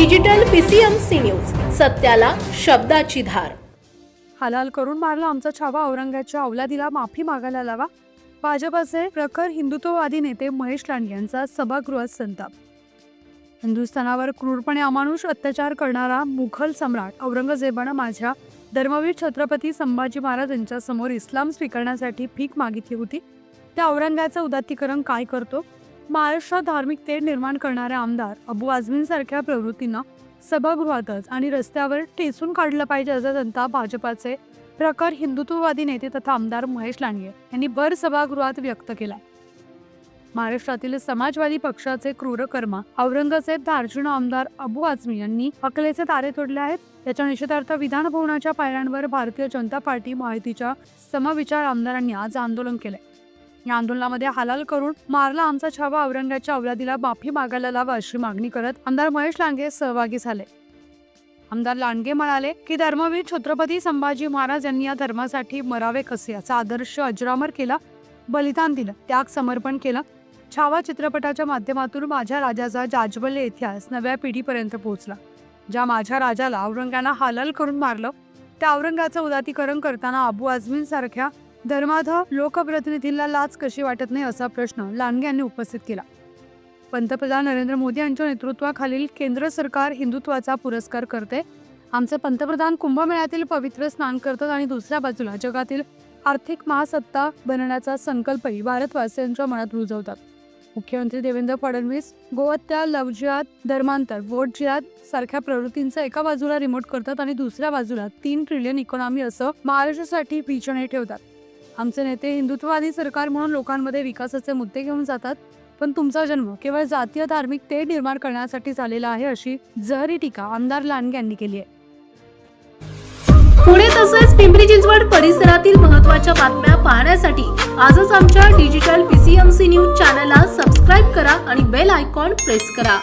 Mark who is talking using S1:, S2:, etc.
S1: Digital PCMC news सत्याला शब्दाची धार.
S2: हालाल करून मारला आमचा छावा औरंगाच्या अवलादीला माफी मागायला लावा. भाजपचे प्रखर हिंदुत्ववादी नेते महेश लांडगे यांचा सभागृहात संताप. हिंदुस्थानावर क्रूरपणे अमानुष अत्याचार करणारा मुघल सम्राट औरंगजेबानं माझ्या धर्मवीर छत्रपती संभाजी महाराज यांच्यासमोर इस्लाम स्वीकारण्यासाठी भीक मागितली होती. त्या औरंगाचं उदात्तीकरण काय करतो? महाराष्ट्रात धार्मिक तेढ निर्माण करणारे आमदार अबू आझमींसारख्या प्रवृत्तींना सभागृहातच आणि रस्त्यावर ठेचून काढलं पाहिजे असा जनता भाजपाचे प्रखर हिंदुत्ववादी नेते तथा आमदार महेश लांडगे यांनी भर सभागृहात व्यक्त केलाय. महाराष्ट्रातील समाजवादी पक्षाचे क्रूरकर्मा औरंगजेब धार्जिण आमदार अबू आझमी यांनी अकलेचे तारे तोडले आहेत. त्याच्या निषेधार्थ विधान भवनाच्या पायऱ्यांवर भारतीय जनता पार्टी माहितीच्या समविचार आमदारांनी आज आंदोलन केलंय. या आंदोलनामध्ये हालाल करून मारला आमचा छावा औरंगाच्या अवलादीला माफी मागायला लावा अशी मागणी करत आमदार महेश लांडगे सहभागी झाले. आमदार लांडगे म्हणाले की धर्मवीर छत्रपती संभाजी महाराज यांनी या धर्मासाठी मरावे कसे? याचा आदर्श अजरामर केला बलिदान दिलं त्याग समर्पण केलं. छावा चित्रपटाच्या माध्यमातून माझ्या राजाचा जाज्वल्य इतिहास नव्या पिढीपर्यंत पोहोचला. ज्या माझ्या राजाला औरंगानं हलाल करून मारलं त्या औरंगाचं उदातीकरण करताना अबू आझमींसारख्या धर्माध लोकप्रतिनिधींला लाच कशी वाटत नाही असा प्रश्न लांडगे यांनी उपस्थित केला. पंतप्रधान नरेंद्र मोदी यांच्या नेतृत्वाखालील केंद्र सरकार हिंदुत्वाचा पुरस्कार करते. आमचे पंतप्रधान कुंभमेळ्यातील पवित्र स्नान करतात आणि दुसऱ्या बाजूला जगातील आर्थिक महासत्ता बनण्याचा संकल्पही भारतवासियांच्या मनात रुजवतात. मुख्यमंत्री देवेंद्र फडणवीस गोवत्या लवजियात धर्मांतर वोट जिहाद सारख्या प्रवृत्तींचा एका बाजूला रिमोट करतात आणि दुसऱ्या बाजूला तीन ट्रिलियन इकॉनॉमी असं महाराष्ट्रासाठी भीषणे ठेवतात. आमचे नेते हिंदुत्ववादी सरकार म्हणून लोकांमध्ये विकासाचे मुद्दे घेऊन जातात पण तुमचा जन्म केवळ जातीय धार्मिक ते निर्माण करण्यासाठी झालेला आहे अशी जहरी टीका आमदार लांडगे यांनी केली आहे.
S1: पुणे तसेच पिंपरी चिंचवड परिसरातील महत्त्वाच्या बातम्या पाहण्यासाठी आजच आमच्या डिजिटल पीसीएमसी न्यूज चॅनलला सबस्क्राईब करा आणि बेल आयकॉन प्रेस करा.